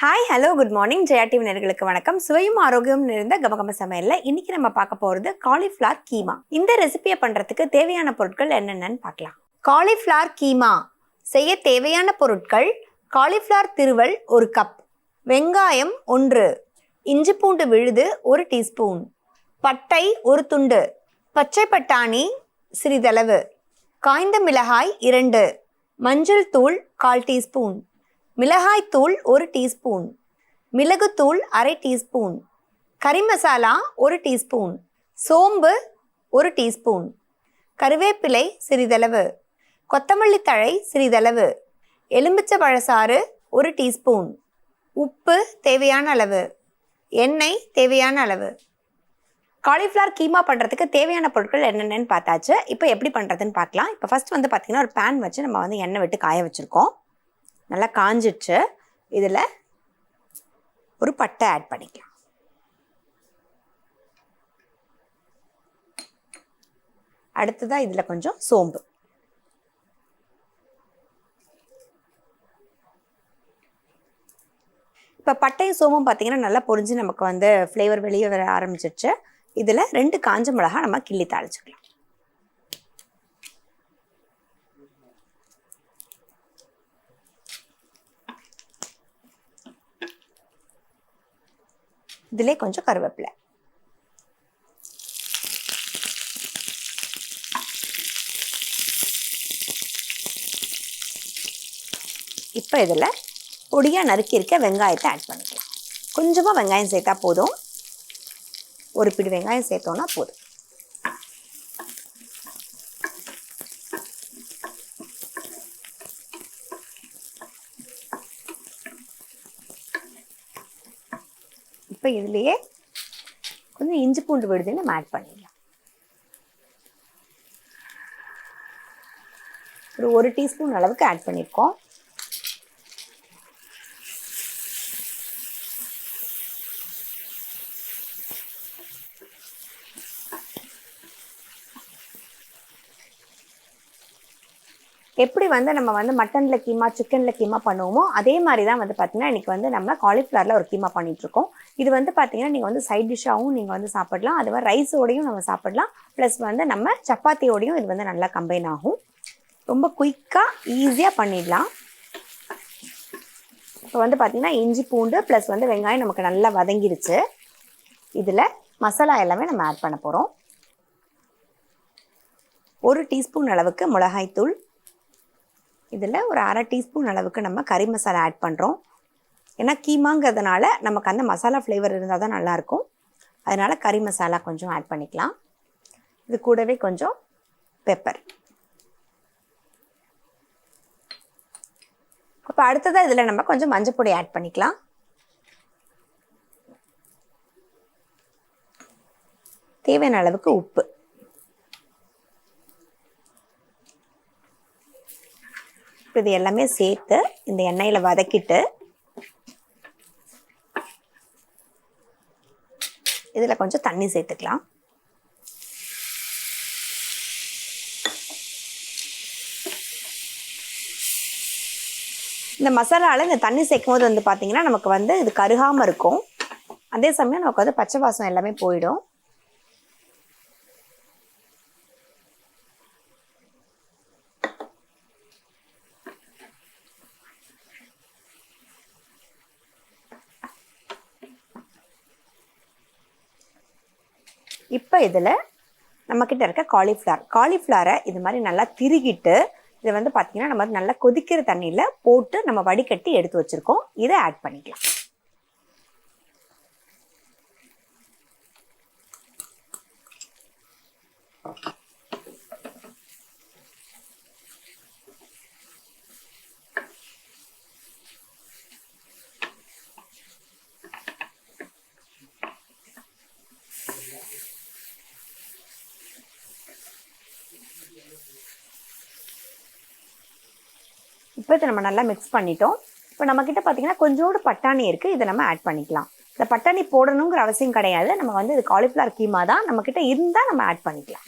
Hi hello good morning Jaya TV நேர்களுக்கு வணக்கம். சுவையும் ஆரோக்கியம் நிறைந்த கமகம சமையலில் இன்னைக்கு நம்ம பார்க்க போறது காலிஃப்ளவர் கீமா. இந்த ரெசிபியை பண்றதுக்கு தேவையான பொருட்கள் என்னென்னன்னு பார்க்கலாம். காலிஃப்ளவர் கீமா. செய்ய தேவையான பொருட்கள் காலிஃப்ளவர் திருவல் ஒரு கப் வெங்காயம் ஒன்று இஞ்சி பூண்டு விழுது ஒரு டீஸ்பூன் பட்டை ஒரு துண்டு பச்சை பட்டாணி சிறிதளவு காய்ந்த மிளகாய் இரண்டு மஞ்சள் தூள் கால் டீஸ்பூன் மிளகாய்த்தூள் ஒரு டீஸ்பூன். மிளகுத்தூள் அரை டீஸ்பூன். கறி மசாலா ஒரு டீஸ்பூன். சோம்பு ஒரு டீஸ்பூன். கருவேப்பிலை சிறிதளவு. கொத்தமல்லி தழை சிறிதளவு. எலுமிச்சை பழசாறு ஒரு டீஸ்பூன். உப்பு தேவையான அளவு. எண்ணெய் தேவையான அளவு. காலிஃப்ளவர் கீமா பண்ணுறதுக்கு தேவையான பொருட்கள் என்னென்னு பார்த்தாச்சு. இப்போ எப்படி பண்ணுறதுன்னு பார்க்கலாம். இப்போ ஃபஸ்ட் வந்து பார்த்திங்கன்னா ஒரு பேன் வச்சு நம்ம வந்து எண்ணெய் விட்டு காய வச்சுருக்கோம். நல்லா காஞ்சிடுச்சு. இதில் ஒரு பட்டை ஆட் பண்ணிக்கலாம். அடுத்ததாக இதில் கொஞ்சம் சோம்பு. இப்போ பட்டையும் சோம்பும் பார்த்தீங்கன்னா நல்லா பொரிஞ்சு நமக்கு வந்து ஃப்ளேவர் வெளியே வர ஆரம்பிச்சிருச்சு. இதில் ரெண்டு காஞ்ச மிளகா நம்ம கிள்ளி தாளிச்சுக்கலாம். இதிலே கொஞ்சம் கருவேப்பிலை. இப்போ இதில் பொடியாக நறுக்கி இருக்க வெங்காயத்தை ஆட் பண்ணிக்கலாம். கொஞ்சமாக வெங்காயம் சேர்த்தா போதும். ஒரு பிடி வெங்காயம் சேர்த்தோன்னா போதும். இப்போ இதுலேயே கொஞ்சம் இஞ்சி பூண்டு விடுதலை நம்ம ஆட் பண்ணிடலாம். ஒரு ஒரு டீஸ்பூன் அளவுக்கு ஆட் பண்ணியிருக்கோம் எப்படி வந்து நம்ம வந்து மட்டனில் கீமா சிக்கனில் கீமா பண்ணுவோமோ அதே மாதிரி தான் வந்து பார்த்திங்கன்னா இன்றைக்கி வந்து நம்ம காலிஃப்ளவரில் ஒரு கீமா பண்ணிகிட்ருக்கோம் இது வந்து பார்த்திங்கன்னா நீங்கள் வந்து சைட் டிஷ்ஷாகவும் நீங்கள் வந்து சாப்பிடலாம். அது மாதிரி ரைஸோடையும் நம்ம சாப்பிடலாம். ப்ளஸ் வந்து நம்ம சப்பாத்தியோடையும் இது வந்து நல்லா கம்பைன் ஆகும். ரொம்ப குயிக்காக ஈஸியாக பண்ணிடலாம். இப்போ வந்து பார்த்திங்கன்னா இஞ்சி பூண்டு ப்ளஸ் வந்து வெங்காயம் நமக்கு நல்லா வதங்கிருச்சு. இதில் மசாலா எல்லாமே நம்ம ஆட் பண்ண போகிறோம் ஒரு டீஸ்பூன் அளவுக்கு மிளகாய்த்தூள். இதில் ஒரு அரை டீஸ்பூன் அளவுக்கு நம்ம கறி மசாலா ஆட் பண்ணுறோம் ஏன்னா கீமாங்கிறதுனால நமக்கு அந்த மசாலா ஃப்ளேவர் இருந்தால் தான் நல்லாயிருக்கும். அதனால் கறி மசாலா கொஞ்சம் ஆட் பண்ணிக்கலாம். இது கூடவே கொஞ்சம் பெப்பர் இப்போ அடுத்ததாக இதில் நம்ம கொஞ்சம் மஞ்சப்பொடி ஆட் பண்ணிக்கலாம். தேவையான அளவுக்கு உப்பு. இது எல்லாமே சேர்த்து இந்த எண்ணெயில் வதக்கிட்டு இதில் கொஞ்சம் தண்ணி சேர்த்துக்கலாம். இந்த மசாலாவில் இந்த தண்ணி சேர்க்கும் போது வந்து பார்த்திங்கன்னா நமக்கு வந்து இது கருகாமல் இருக்கும். அதே சமயம் நமக்கு வந்து பச்சை வாசம் எல்லாமே போயிடும். இப்போ இதில் நம்மக்கிட்ட இருக்க காலிஃப்ளவர் காலிஃப்ளவரை இது மாதிரி நல்லா திருகிட்டு இதை வந்து பார்த்திங்கன்னா நம்ம நல்லா கொதிக்கிற தண்ணியில் போட்டு நம்ம வடிகட்டி எடுத்து வச்சுருக்கோம். இதை ஆட் பண்ணிக்கலாம். இப்போ இதை நம்ம நல்லா மிக்ஸ் பண்ணிட்டோம். இப்போ நம்மக்கிட்ட பார்த்தீங்கன்னா கொஞ்சோடு பட்டாணி இருக்குது இதை நம்ம ஆட் பண்ணிக்கலாம். இந்த பட்டாணி போடணுங்கிற அவசியம் கிடையாது. நம்ம வந்து இது காலிஃப்ளவர் கீமா தான் நம்மக்கிட்ட இருந்தால் நம்ம ஆட் பண்ணிக்கலாம்.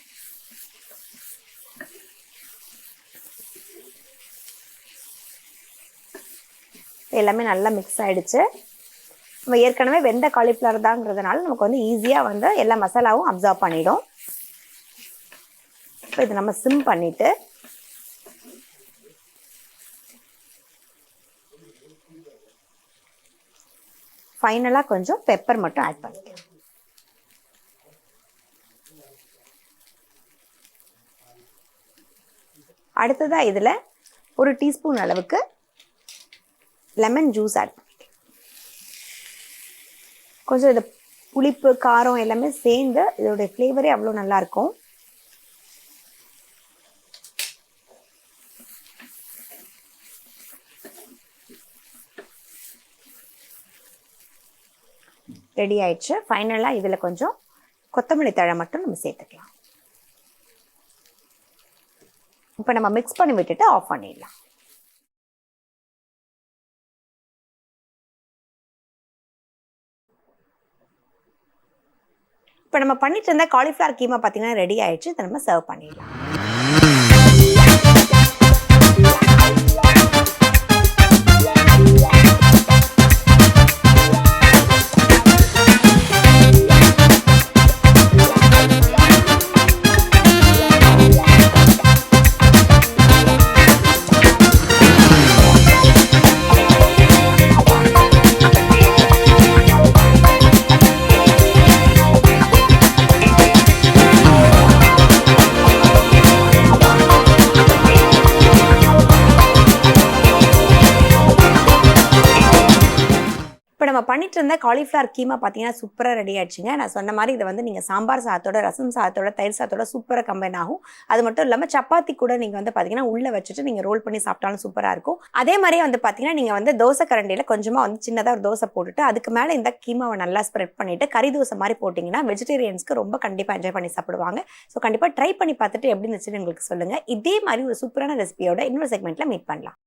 எல்லாமே நல்லா மிக்ஸ் ஆகிடுச்சு நம்ம ஏற்கனவே வெந்த காலிஃப்ளவர் தாங்கிறதுனால நமக்கு வந்து ஈஸியாக வந்து எல்லா மசாலாவும் அப்சர்வ் பண்ணிடும். இப்போ இது நம்ம சிம் பண்ணிவிட்டு ஃபைனலாக கொஞ்சம் பெப்பர் மட்டும் ஆட் பண்ணிக்கிறேன் அடுத்ததாக இதில் ஒரு டீஸ்பூன் அளவுக்கு லெமன் ஜூஸ் ஆட் பண்ணிக்கிறேன் கொஞ்சம் இது புளிப்பு காரம் எல்லாமே சேர்ந்து இதோடைய ஃப்ளேவரே அவ்வளோ நல்லாயிருக்கும் ரெடி ஆயிடுச்சு. ஃபைனலாக இதில் கொஞ்சம் கொத்தமல்லி தழை மட்டும் நம்ம சேர்த்துக்கலாம். இப்போ நம்ம மிக்ஸ் பண்ணி விட்டுட்டு ஆஃப் பண்ணிடலாம். இப்போ நம்ம பண்ணிட்டு இருந்த காலிஃப்ளவர் கீமா பார்த்தீங்கன்னா ரெடி ஆயிடுச்சு. இதை நம்ம சர்வ் பண்ணிடலாம். பண்ணிட்டு இருந்த காலிஃப்ளவர் கீமா பார்த்தீங்கன்னா சூப்பராக ரெடி ஆயிடுச்சுங்க. நான் சொன்ன மாதிரி இதை வந்து நீங்கள் சாம்பார் சாதத்தோட ரசம் சாதத்தோட தயிர் சாதத்தோட சூப்பராக கம்பைன் ஆகும். அது மட்டும் இல்லாமல் சப்பாத்தி கூட நீங்கள் வந்து பார்த்தீங்கன்னா உள்ளே வச்சுட்டு நீங்கள் ரோல் பண்ணி சாப்பிட்டாலும் சூப்பராக இருக்கும். அதே மாதிரியே வந்து பார்த்தீங்கன்னா நீங்கள் வந்து தோசை கரண்டியில் கொஞ்சமாக வந்து சின்னதாக ஒரு தோசை போட்டுட்டு அதுக்கு மேலே இந்த கீமாவை நல்லா ஸ்ப்ரெட் பண்ணிட்டு கறி தோசை மாதிரி போட்டிங்கன்னா வெஜிடேரியன்ஸ்க்கு ரொம்ப கண்டிப்பாக என்ஜாய் பண்ணி சாப்பிடுவாங்க. ஸோ கண்டிப்பாக ட்ரை பண்ணி பார்த்துட்டு எப்படி இருந்துச்சுன்னு எங்களுக்கு சொல்லுங்கள் இதே மாதிரி ஒரு சூப்பரான ரெசிபியோட இன்னொரு செக்மெண்ட்டில் மீட் பண்ணலாம்.